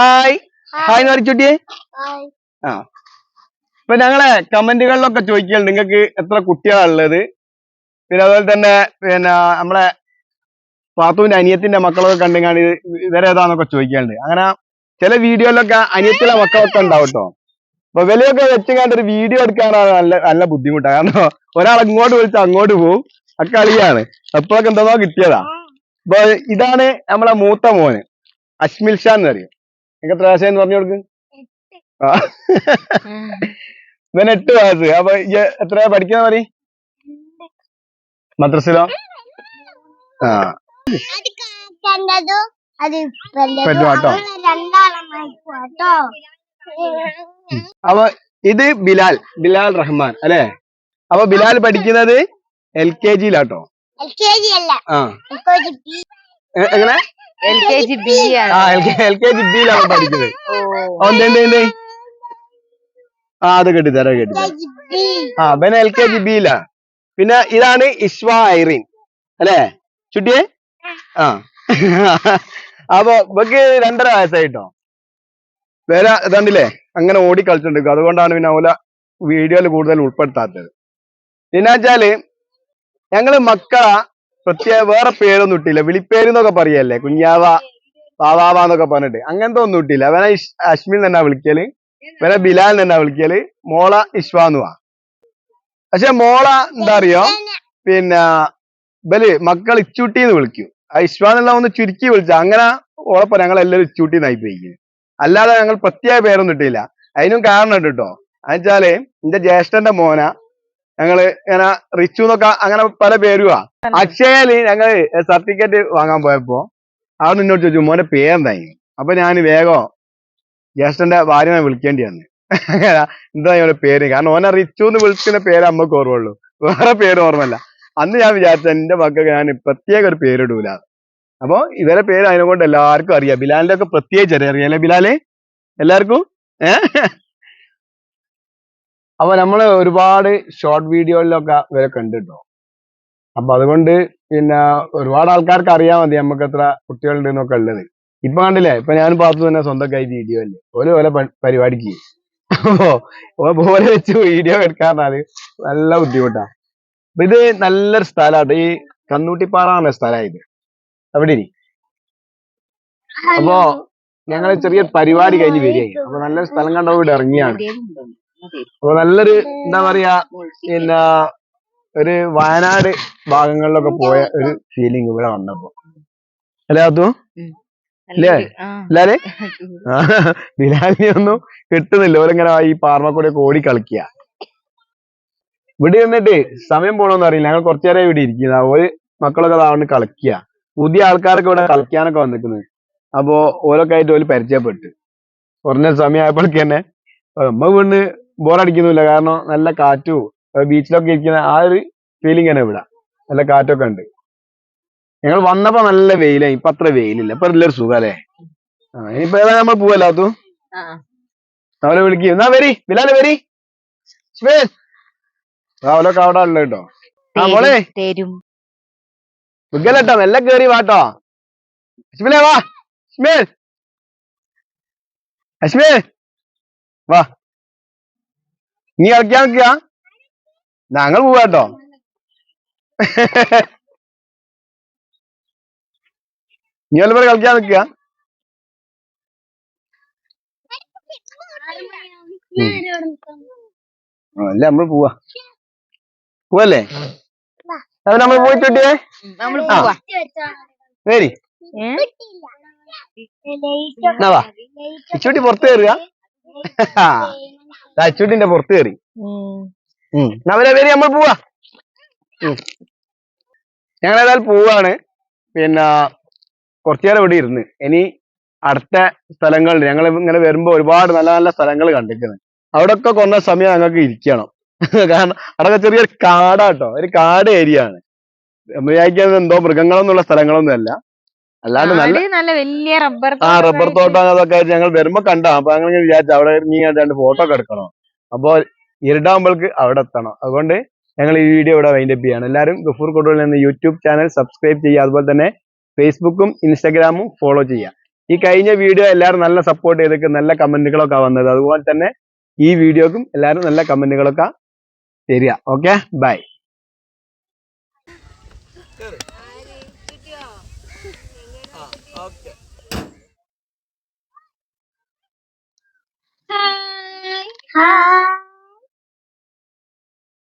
Hi. Hi. എന്ന് ചുട്ടിയെ? ആ. ഇപ്പൊ ഞങ്ങളെ കമന്റുകളിലൊക്കെ ചോദിക്കലുണ്ട്. നിങ്ങൾക്ക് എത്ര കുട്ടികളുള്ളത് പിന്നെ അതുപോലെ തന്നെ പിന്നെ നമ്മളെ പാത്തുവിന്റെ അനിയത്തിന്റെ മക്കളൊക്കെ കണ്ടുകാണ് ഇവരേതാന്നൊക്കെ ചോദിക്കലുണ്ട്. അങ്ങനെ ചില വീഡിയോയിലൊക്കെ അനിയത്തിലെ മക്കളൊക്കെ ഉണ്ടാവും കേട്ടോ. അപ്പൊ വിലയൊക്കെ വെച്ചുകൊണ്ട് ഒരു വീഡിയോ എടുക്കാനാണ് നല്ല നല്ല ബുദ്ധിമുട്ടാണ് കാരണം ഒരാൾ ഇങ്ങോട്ട് വിളിച്ച അങ്ങോട്ട് പോവും. അക്കളിയാണ് കളിയാണ്. അപ്പോഴൊക്കെ എന്തോ കിട്ടിയതാ. അപ്പൊ ഇതാണ് നമ്മളെ മൂത്ത മോന്. അശ്മിൽ ഷാ എന്ന് പറയും. നിങ്ങൾക്ക് എത്ര എന്ന് പറഞ്ഞു കൊടുക്ക്? ആ. ഇവന് എട്ട് വയസ്സ് അപ്പൊ എത്ര പഠിക്കുന്ന പറയും മദ്രസിലോ? ആ. അത് കാക്കണ്ടതു അത് പറ്റും കേട്ടോ. രണ്ടാളം കേട്ടോ അപ്പൊ ഇത് ബിലാൽ ബിലാൽ റഹ്മാൻ അല്ലെ? അപ്പൊ ബിലാൽ പഠിക്കുന്നത് എൽ കെ ജിയിലാട്ടോ എങ്ങനെ? എൽ കെ ജി ബി ആ എൽ കെ ജി ബിയിലാണ് പഠിക്കുന്നത്. ആ അത് ആ പിന്നെ എൽ കെ ജി ബിയിലാ പിന്നെ ഇതാണ് ഇഷ്വ ഐറിൻ. അല്ലേ? ചുട്ടിയെ? ആ. അപ്പൊ ഇവക്ക് രണ്ടര വയസ്സായിട്ടോ. വേറെ ഇതാണ്ടില്ലേ? അങ്ങനെ ഓടി കളിച്ചിട്ടുണ്ട് അതുകൊണ്ടാണ് പിന്നെ ഓല വീഡിയോയിൽ കൂടുതൽ ഉൾപ്പെടുത്താത്തത്. പിന്നെ വെച്ചാൽ ഞങ്ങൾ മക്കളെ പ്രത്യേക വേറെ പേരൊന്നും ഇട്ടില്ല. വിളിപ്പേര് എന്നൊക്കെ പറയല്ലേ? കുഞ്ഞാവ പാവാവാന്നൊക്കെ പറഞ്ഞിട്ട്. അങ്ങനത്തെ ഒന്നും ഇട്ടില്ല. ഇഷ്- അശ്മിൻ തന്നെ വിളിക്കൽ. ഇവനെ ബിലാൽ തന്നെ വിളിക്കൽ. മോള ഇഷ്വാന്നുവാ പക്ഷെ മോള എന്താ അറിയോ? പിന്നെ ബൽ മക്കൾ ഇച്ചൂട്ടിന്ന് വിളിക്കും. ആ ഇഷ്വാന്നുള്ള ഒന്ന് ചുരുക്കി വിളിച്ച. അങ്ങനെ ഓളപ്പോ ഞങ്ങൾ എല്ലാവരും ഇച്ചൂട്ടി പോയി അല്ലാതെ ഞങ്ങൾ പ്രത്യേക പേരൊന്നും ഇട്ടില്ല. അതിനും കാരണം ഉണ്ട് കേട്ടോ എന്നുവെച്ചാൽ എന്റെ ജ്യേഷ്ഠന്റെ മോന. ഞങ്ങൾ ഇങ്ങനെ റിച്ചു എന്നൊക്കെ അങ്ങനെ പല പേരുവാ. അക്ഷയയിൽ ഞങ്ങൾ സർട്ടിഫിക്കറ്റ് വാങ്ങാൻ പോയപ്പോ അവിടെ നിന്നോട് ചോദിച്ചു മോന്റെ പേരെന്തായി? അപ്പൊ ഞാൻ വേഗം ജ്യേഷ്ഠന്റെ ഭാര്യനെ വിളിക്കേണ്ടി വന്നു. എന്താ ഞങ്ങളുടെ പേര്? കാരണം ഓനെ റിച്ചു എന്ന് വിളിക്കുന്ന പേര് അമ്മയ്ക്ക് ഓർമ്മയുള്ളൂ. വേറെ പേര് ഓർമ്മല്ല അന്ന് ഞാൻ വിചാരിച്ച എന്റെ മക്കൾക്ക് ഞാൻ പ്രത്യേക ഒരു പേരിടൂല അപ്പൊ ഇവരെ പേര് അതിനെ കൊണ്ട് എല്ലാവർക്കും അറിയാം. ബിലാലിന്റെ ഒക്കെ പ്രത്യേകിച്ച് അറിയാം. അറിയാലേ ബിലാൽ? എല്ലാവർക്കും? ഏ? അപ്പൊ നമ്മൾ ഒരുപാട് ഷോർട്ട് വീഡിയോയിലൊക്കെ ഇവരെ കണ്ടിട്ടോ? അപ്പൊ അതുകൊണ്ട് പിന്നെ ഒരുപാട് ആൾക്കാർക്ക് അറിയാൻ മതി നമുക്ക് എത്ര കുട്ടികളുണ്ട് എന്നൊക്കെ ഉള്ളത്. ഇപ്പൊ കണ്ടില്ലേ? ഇപ്പൊ ഞാൻ പാത്തു തന്നെ സ്വന്തമായി വീഡിയോ അല്ലേ? ഓരോ ഓരോ പരിപാടിക്ക്. ഓലെ വെച്ച് വീഡിയോ എടുക്കാറുണ്ടാൽ നല്ല ബുദ്ധിമുട്ടാ. അപ്പൊ ഇത് നല്ലൊരു സ്ഥലമാണ് ഈ കന്നൂട്ടിപ്പാറ എന്ന സ്ഥലമായത് അവിടെ ഇരി. അപ്പോ ഞങ്ങൾ ചെറിയ പരിപാടി കഴിഞ്ഞ് വരികയായി. അപ്പൊ നല്ലൊരു സ്ഥലം കണ്ടോ ഇവിടെ ഇറങ്ങിയാണ്. അപ്പൊ നല്ലൊരു എന്താ പറയാ പിന്നെ ഒരു വയനാട് ഭാഗങ്ങളിലൊക്കെ പോയ ഒരു ഫീലിംഗ് ഇവിടെ വന്നപ്പോ. അല്ലേ അതു അല്ലേ അല്ലേ ബിലാലിനെ ഒന്നും കിട്ടുന്നില്ല. ഓരിങ്ങനെ ഈ പാർമക്കൂടെ ഒക്കെ ഓടി കളിക്കുക ഇവിടെ നിന്നിട്ട് സമയം പോണോന്ന് അറിയില്ല. ഞങ്ങൾ കുറച്ചു നേരം ഇവിടെ ഇരിക്കുന്ന. ഒരു മക്കളൊക്കെ അതാവണ്ട് കളിക്കുക പുതിയ ആൾക്കാരൊക്കെ ഇവിടെ കളിക്കാനൊക്കെ വന്നിക്കുന്നത് അപ്പോ ഓരോക്കായിട്ട് ഓൽ പരിചയപ്പെട്ട്. കുറഞ്ഞ സമയമായപ്പോഴേക്ക് തന്നെ നമ്മ വീണ് ബോറടിക്കുന്നില്ല കാരണം നല്ല കാറ്റും ബീച്ചിലൊക്കെ ഇരിക്കുന്ന ആ ഒരു ഫീലിംഗ് തന്നെ ഇവിടെ. നല്ല കാറ്റൊക്കെ ഉണ്ട്. ഞങ്ങൾ വന്നപ്പോ നല്ല വെയിലായി ഇപ്പൊ അത്ര വെയിലില്ല. ഇപ്പൊ നല്ലൊരു സുഖം അല്ലേ ഇനിയിപ്പോ ഏതാ നമ്മൾ പോവല്ലാത്തു അവരെ വിളിക്കും. എന്നാ വരി. ബിലാലെ വരി. അവരൊക്കെ അവലൊക്കെ അവിടെ ഉള്ള കേട്ടോ. ആ മോളെ. വിഗലട്ടോ മെല്ലെ കേറി വാട്ടോ അശ്മിലേ വാ. അശ്മേ അശ്മേ വാ. നീ കളിക്കാൻ നിൽക്കുക ഞങ്ങൾ പോവാട്ടോ നീ വല്ലപ്പോഴും കളിക്കാൻ നിൽക്കുക അല്ല നമ്മൾ പോവാ. പോവല്ലേ? അത് നമ്മൾ പോയിട്ട്? എന്നാ വാ. ഇച്ചൂട്ടി പുറത്ത് കയറുക. അച്ചൂട്ടിന്റെ പുറത്ത് കയറി. അവരെ പേര് നമ്മൾ പോവാ. ഞങ്ങൾ ഏതായാലും പോവാണ്. പിന്നെ കുറച്ചു നേരം ഇവിടെ ഇരുന്ന്. ഇനി അടുത്ത സ്ഥലങ്ങളിൽ ഞങ്ങൾ ഇങ്ങനെ വരുമ്പോ ഒരുപാട് നല്ല നല്ല സ്ഥലങ്ങൾ കണ്ടിരിക്കുന്നത് അവിടെ ഒക്കെ കൊന്ന സമയം ഞങ്ങൾക്ക് ഇരിക്കണം. കാരണം അവിടെ ചെറിയൊരു കാടാട്ടോ ഒരു കാട് ഏരിയ ആണ് വിചാരിക്കുന്നത് എന്തോ മൃഗങ്ങളൊന്നുള്ള സ്ഥലങ്ങളൊന്നും അല്ല അല്ലാണ്ട് നല്ല വലിയ റബ്ബർ ആ റബ്ബർ തോട്ടം അതൊക്കെ ഞങ്ങൾ വരുമ്പോ കണ്ട അപ്പൊ അങ്ങനെ വിചാരിച്ചു അവിടെ ഇറങ്ങി രണ്ട് ഫോട്ടോ ഒക്കെ എടുക്കണം. അപ്പൊ ഇരുടാകുമ്പോൾക്ക് അവിടെ എത്തണം. അതുകൊണ്ട് ഞങ്ങൾ ഈ വീഡിയോ ഇവിടെ വൈൻഡപ്പ് ചെയ്യാണ്. എല്ലാവരും ഗഫൂർ കൊടുവിൽ നിന്ന് യൂട്യൂബ് ചാനൽ സബ്സ്ക്രൈബ് ചെയ്യുക. അതുപോലെ തന്നെ ഫേസ്ബുക്കും ഇൻസ്റ്റാഗ്രാമും ഫോളോ ചെയ്യുക. ഈ കഴിഞ്ഞ വീഡിയോ എല്ലാവരും നല്ല സപ്പോർട്ട് ചെയ്തൊക്കെ നല്ല കമന്റുകളൊക്കെ വന്നത്. അതുപോലെ തന്നെ ഈ വീഡിയോക്കും എല്ലാവരും നല്ല കമന്റുകളൊക്കെ തരിക. Okay bye hi